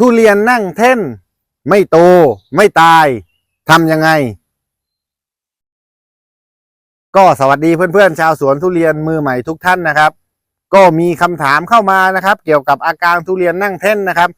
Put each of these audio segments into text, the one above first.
ทุเรียนนั่งเท่น ไม่โต ไม่ตายทำยังไง ก็สวัสดีเพื่อนๆ ชาวสวนทุเรียนมือใหม่ทุกท่านนะครับ ก็มีคำถามเข้ามานะครับ เกี่ยวกับอาการทุเรียนนั่งเท่นนะครับ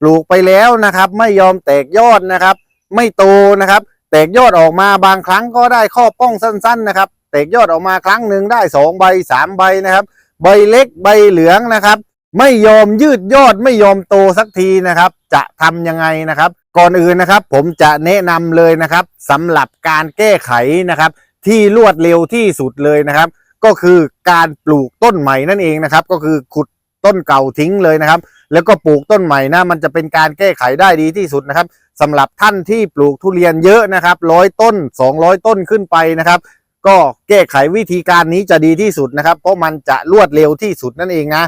ปลูกไปแล้วนะครับ ไม่ยอมแตกยอดนะครับ ไม่โตนะครับ แตกยอดออกมาบางครั้งก็ได้ข้อป้องสั้น ๆ นะครับ แตกยอดออกมาครั้งหนึ่งได้สองใบสามใบนะครับ ใบเล็กใบเหลืองนะครับ ไม่ยอมยืดยอดไม่ยอมโตสักทีนะครับ จะทำยังไงนะครับ ก่อนอื่นนะครับ ผมจะแนะนำเลยนะครับสำหรับการแก้ไขนะครับ ที่รวดเร็วที่สุดเลยนะครับ ก็คือการปลูกต้นใหม่นั่นเองนะครับ ก็คือขุดต้นเก่าทิ้งเลยนะครับ แล้วก็ปลูกต้นใหม่นะมันจะเป็นการแก้ไขได้ดีที่สุดนะครับสำหรับท่านที่ปลูกทุเรียนเยอะนะครับร้อยต้น 200 ต้นขึ้นไปนะครับก็แก้ไขวิธีการนี้จะดีที่สุดนะครับ เพราะมันจะรวดเร็วที่สุดนั่นเองนะ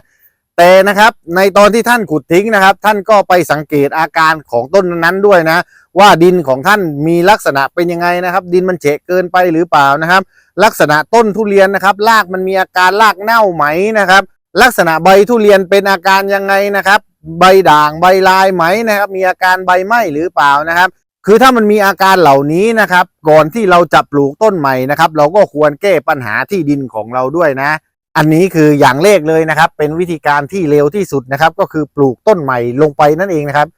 แต่นะครับในตอนที่ท่านขุดทิ้งนะครับ ท่านก็ไปสังเกตอาการของต้นนั้นด้วยนะ ว่าดินของท่านมีลักษณะเป็นยังไงนะครับ ดินมันเฉะเกินไปหรือเปล่านะครับ ลักษณะต้นทุเรียนนะครับรากมันมีอาการรากเน่าไหมนะครับ ลักษณะใบทุเรียนเป็นอาการยังไงนะครับ ใบด่างใบลายไหมนะครับ มีอาการใบไหม้หรือเปล่านะครับคือถ้ามันมีอาการเหล่านี้นะครับ ก่อนที่เราจะปลูกต้นใหม่นะครับ เราก็ควรแก้ปัญหาที่ดินของเราด้วยนะ อันนี้คืออย่างแรกเลยนะครับ เป็นวิธีการที่เร็วที่สุดนะครับ ก็คือปลูกต้นใหม่ลงไปนั่นเองนะครับ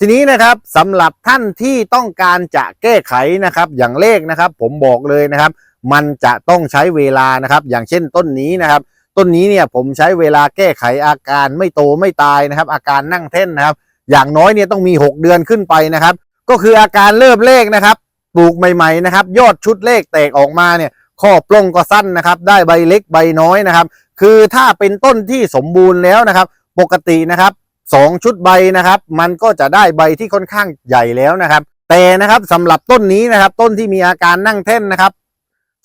ทีนี้นะครับสำหรับท่านที่ต้องการจะแก้ไขนะครับ อย่างแรกนะครับ ผมบอกเลยนะครับ มันจะต้องใช้เวลานะครับ อย่างเช่นต้นนี้นะครับ ต้นนี้เนี่ยผมใช้เวลาแก้ไขอาการไม่โตไม่ตายนะครับ อาการนั่งเท่นนะครับ อย่างน้อยเนี่ยต้องมี 6 เดือนขึ้นไปนะครับ ก็คืออาการเริ่มเลขนะครับ ปลูกใหม่ ๆนะครับ ยอดชุดเลขแตกออกมาเนี่ย ข้อปล้งก็สั้นนะครับ ได้ใบเล็กใบน้อยนะครับ คือถ้าเป็นต้นที่สมบูรณ์แล้วนะครับ ปกตินะครับสองชุดใบนะครับ มันก็จะได้ใบที่ค่อนข้างใหญ่แล้วนะครับ แต่นะครับสำหรับต้นนี้นะครับ ต้นที่มีอาการนั่งแท่นนะครับ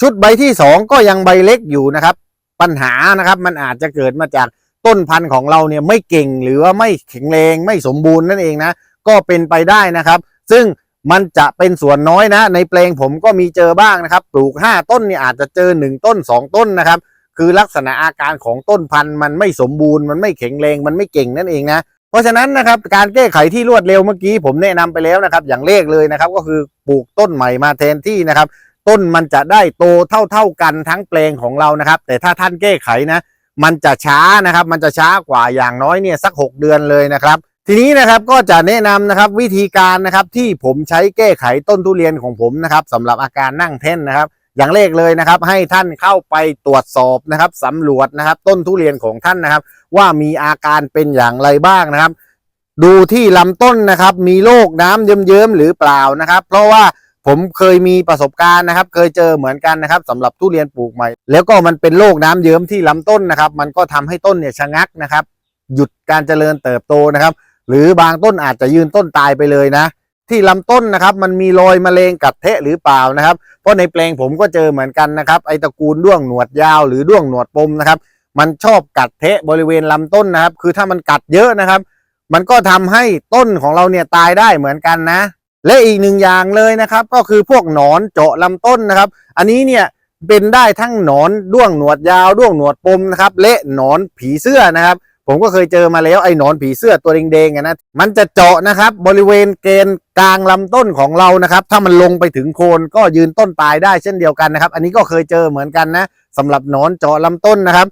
ชุดใบที่สองก็ยังใบเล็กอยู่นะครับ ปัญหานะครับมันอาจจะเกิดมาจากต้นพันธุ์ของเราเนี่ยไม่เก่งหรือว่าไม่แข็งแรงไม่สมบูรณ์นั่นเองนะก็เป็นไปได้นะครับ ซึ่ง มันจะเป็นส่วนน้อยนะ ในแปลงผมก็มีเจอบ้างนะครับ ปลูก 5 ต้นเนี่ยอาจจะเจอ 1 ต้น 2 ต้นนะครับ คือลักษณะอาการของต้นพันธุ์มันไม่สมบูรณ์มันไม่แข็งแรงมันไม่เก่งนั่นเองนะเพราะฉะนั้นนะครับการแก้ไขที่รวดเร็วเมื่อกี้ผมแนะนำไปแล้วนะครับ อย่างเลขเลยนะครับ ก็คือปลูกต้นใหม่มาแทนที่นะครับ ต้นมันจะได้โตเท่า ๆกันทั้งแปลงของเรานะครับ แต่ถ้าท่านแก้ไขนะ มันจะช้านะครับ มันจะช้ากว่าอย่างน้อยเนี่ยสัก 6 เดือนเลยนะครับ ทีนี้นะครับก็จะแนะนำนะครับวิธีการนะครับที่ผมใช้แก้ไขต้นทุเรียนของผมนะครับสำหรับอาการนั่งแท่นนะครับ อย่างแรกเลยนะครับ ให้ท่านเข้าไปตรวจสอบนะครับสำรวจนะครับ ต้นทุเรียนของท่านนะครับ ว่ามีอาการเป็นอย่างไรบ้างนะครับ ดูที่ลำต้นนะครับ มีโรคน้ำเยิ้มๆหรือเปล่านะครับ เพราะว่าผมเคยมีประสบการณ์นะครับ เคยเจอเหมือนกันนะครับสำหรับทุเรียนปลูกใหม่ แล้วก็มันเป็นโรคน้ำเยิ้มที่ลำต้นนะครับ มันก็ทำให้ต้นเนี่ยชะงักนะครับ หยุดการเจริญเติบโตนะครับ หรือบางต้นอาจจะยืนต้นตายไปเลยนะ ที่ลำต้นนะครับ มันมีรอยมะเร็งกัดเทะหรือเปล่านะครับ เพราะในแปลงผมก็เจอเหมือนกันนะครับ ไอตระกูลด้วงหนวดยาวหรือด้วงหนวดปมนะครับ มันชอบกัดเทะบริเวณลำต้นนะครับ คือถ้ามันกัดเยอะนะครับ มันก็ทำให้ต้นของเราเนี่ยตายได้เหมือนกันนะ และอีกหนึ่งอย่างเลยนะครับ ก็คือพวกหนอนเจาะลำต้นนะครับ อันนี้เนี่ยเป็นได้ทั้งหนอนด้วงหนวดยาวด้วงหนวดปมนะครับและหนอนผีเสื้อนะครับ ผมก็เคยเจอมาแล้วไอ้หนอนผีเสื้อตัวแดงๆนะ มันจะเจาะนะครับ บริเวณเกณฑ์กลางลำต้นของเรานะครับ ถ้ามันลงไปถึงโคนก็ยืนต้นตายได้เช่นเดียวกันนะครับ อันนี้ก็เคยเจอเหมือนกันนะสำหรับหนอนเจาะลำต้นนะครับ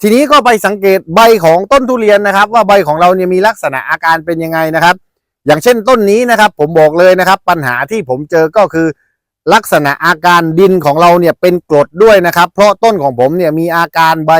ทีนี้ก็ไปสังเกตใบของต้นทุเรียนนะครับ ว่าใบของเราเนี่ยมีลักษณะอาการเป็นยังไงนะครับ อย่างเช่นต้นนี้นะครับ ผมบอกเลยนะครับ ปัญหาที่ผมเจอก็คือลักษณะอาการดินของเราเนี่ยเป็นกรดด้วยนะครับ เพราะต้นของผมเนี่ยมีอาการใบ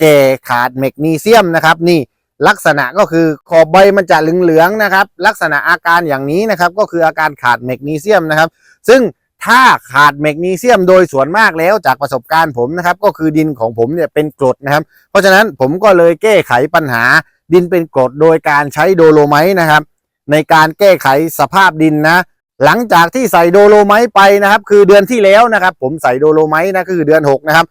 แก่ขาดแมกนีเซียมนะครับนี่ลักษณะก็คือขอบใบมันจะเหลืองๆนะครับ ลักษณะอาการอย่างนี้นะครับ ก็คืออาการขาดแมกนีเซียมนะครับ ซึ่งถ้าขาดแมกนีเซียมโดยส่วนมากแล้วจากประสบการณ์ผมนะครับ ก็คือดินของผมเนี่ยเป็นกรดนะครับ เพราะฉะนั้นผมก็เลยแก้ไขปัญหาดินเป็นกรดโดยการใช้โดโลไมต์นะครับ ในการแก้ไขสภาพดินนะ หลังจากที่ใส่โดโลไมต์ไปนะครับ คือเดือนที่แล้วนะครับ ผมใส่โดโลไมต์นะคือเดือน 6 นะครับ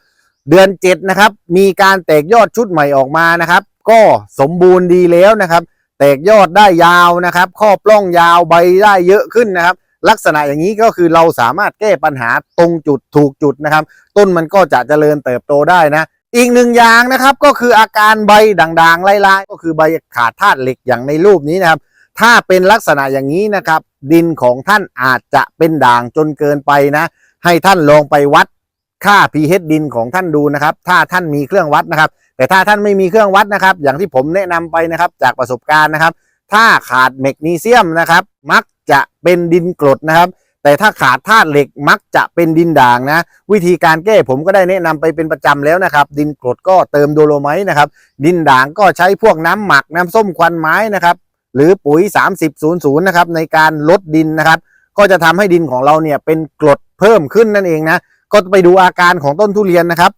เดือน7นะครับ มีการแตกยอดชุดใหม่ออกมานะครับ ก็สมบูรณ์ดีแล้วนะครับ แตกยอดได้ยาวนะครับข้อปล้องยาวใบได้เยอะขึ้นนะครับ ลักษณะอย่างนี้ก็คือเราสามารถแก้ปัญหาตรงจุดถูกจุดนะครับ ต้นมันก็จะเจริญเติบโตได้นะ อีกหนึ่งอย่างนะครับก็คืออาการใบด่างๆลายๆก็คือใบขาดธาตุเหล็กอย่างในรูปนี้นะครับ ถ้าเป็นลักษณะอย่างนี้นะครับ ดินของท่านอาจจะเป็นด่างจนเกินไปนะ ให้ท่านลองไปวัด ค่า pH ดินของท่านดูนะครับ ถ้าท่านมีเครื่องวัดนะครับ แต่ถ้าท่านไม่มีเครื่องวัดนะครับ อย่างที่ผมแนะนำไปนะครับ จากประสบการณ์นะครับ ถ้าขาดแมกนีเซียมนะครับ มักจะเป็นดินกรดนะครับ แต่ถ้าขาดธาตุเหล็กมักจะเป็นดินด่างนะ วิธีการแก้ผมก็ได้แนะนำไปเป็นประจำแล้วนะครับ ดินกรดก็เติมโดโลไมต์นะครับ ดินด่างก็ใช้พวกน้ำหมักน้ำส้มควันไม้นะครับหรือปุ๋ย 3000 นะครับในการลดดินนะครับ ก็จะทำให้ดินของเราเนี่ยเป็นกรดเพิ่มขึ้นนั่นเองนะ ก็ไปดูอาการของต้นทุเรียนนะครับ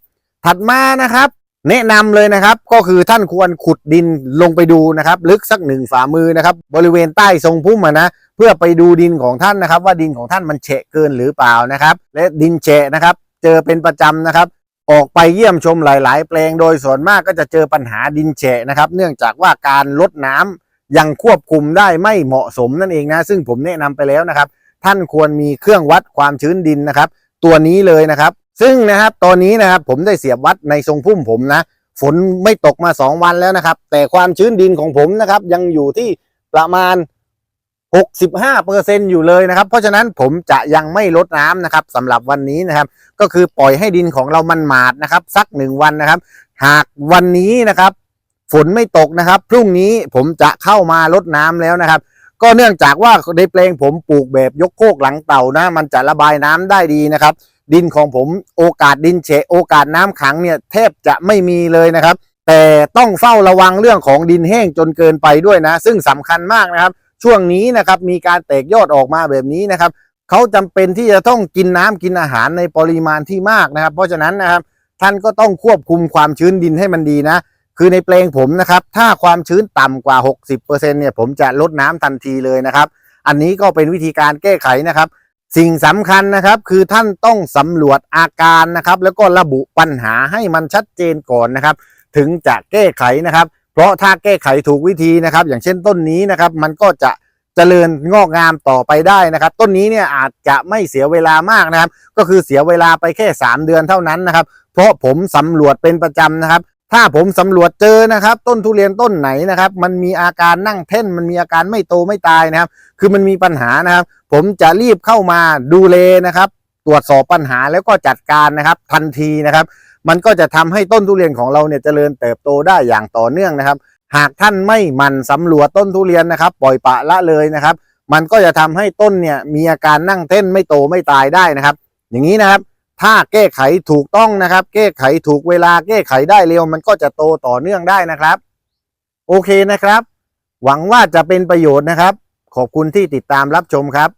ถัดมานะครับ แนะนำเลยนะครับ ก็คือท่านควรขุดดินลงไปดูนะครับ ลึกสักหนึ่งฝ่ามือนะครับ บริเวณใต้ทรงพุ่มะนะเพื่อไปดูดินของท่านนะครับ ว่าดินของท่านมันเฉะเกินหรือเปล่านะครับ และดินเฉะนะครับ เจอเป็นประจำนะครับออกไปเยี่ยมชมหลาย ๆ แปลงโดยส่วนมากก็จะเจอปัญหาดินเฉะนะครับ เนื่องจากว่าการลดน้ำยังควบคุมได้ไม่เหมาะสมนั่นเองนะ ซึ่งผมแนะนำไปแล้วนะครับ ท่านควรมีเครื่องวัดความชื้นดินนะครับ ตัวนี้เลยนะครับ ซึ่งนะครับตอนนี้นะครับผมได้เสียบวัดในทรงพุ่มผมนะ ฝนไม่ตกมา 2 วันแล้วนะครับ แต่ความชื้นดินของผมนะครับ ยังอยู่ที่ประมาณ 65%อยู่เลยนะครับ เพราะฉะนั้นผมจะยังไม่ลดน้ำนะครับสำหรับวันนี้นะครับ ก็คือปล่อยให้ดินของเรามันหมาดนะครับ สักหนึ่งวันนะครับ หากวันนี้นะครับ ฝนไม่ตกนะครับ พรุ่งนี้ผมจะเข้ามาลดน้ำแล้วนะครับ ก็เนื่องจากว่าในแปลงผมปลูกแบบยกโคกหลังเต่านะ มันจะระบายน้ำได้ดีนะครับ ดินของผมโอกาสดินเฉะโอกาสน้ำขังเนี่ยแทบจะไม่มีเลยนะครับ แต่ต้องเฝ้าระวังเรื่องของดินแห้งจนเกินไปด้วยนะ ซึ่งสำคัญมากนะครับ ช่วงนี้นะครับมีการแตกยอดออกมาแบบนี้นะครับเขาจำเป็นที่จะต้องกินน้ำกินอาหารในปริมาณที่มากนะครับ เพราะฉะนั้นนะครับท่านก็ต้องควบคุมความชื้นดินให้มันดีนะ คือในแปลงผมนะครับ ถ้าความชื้นต่ำกว่า 60%เนี่ยผมจะลดน้ำทันทีเลยนะครับ อันนี้ก็เป็นวิธีการแก้ไขนะครับ สิ่งสำคัญนะครับคือท่านต้องสำรวจอาการนะครับ แล้วก็ระบุปัญหาให้มันชัดเจนก่อนนะครับ ถึงจะแก้ไขนะครับ เพราะถ้าแก้ไขถูกวิธีนะครับ อย่างเช่นต้นนี้นะครับ มันก็จะเจริญงอกงามต่อไปได้นะครับ ต้นนี้เนี่ยอาจจะไม่เสียเวลามากนะครับ ก็คือเสียเวลาไปแค่ 3 เดือนเท่านั้นนะครับ เพราะผมสำรวจเป็นประจำนะครับ ถ้าผมสำรวจเจอนะครับ ต้นทุเรียนต้นไหนนะครับ มันมีอาการนั่งเท่น มันมีอาการไม่โตไม่ตายนะครับ คือมันมีปัญหานะครับ ผมจะรีบเข้ามาดูแลนะครับ ตรวจสอบปัญหาแล้วก็จัดการนะครับ ทันทีนะครับ มันก็จะทำให้ต้นทุเรียนของเราเนี่ยเจริญเติบโตได้อย่างต่อเนื่องนะครับ หากท่านไม่มันสำรวจต้นทุเรียนนะครับ ปล่อยปะละเลยนะครับ มันก็จะทำให้ต้นเนี่ยมีอาการนั่งเต้นไม่โตไม่ตายได้นะครับ อย่างนี้นะครับ ถ้าแก้ไขถูกต้องนะครับ แก้ไขถูกเวลาแก้ไขได้เร็ว มันก็จะโตต่อเนื่องได้นะครับ โอเคนะครับ หวังว่าจะเป็นประโยชน์นะครับ ขอบคุณที่ติดตามรับชมครับ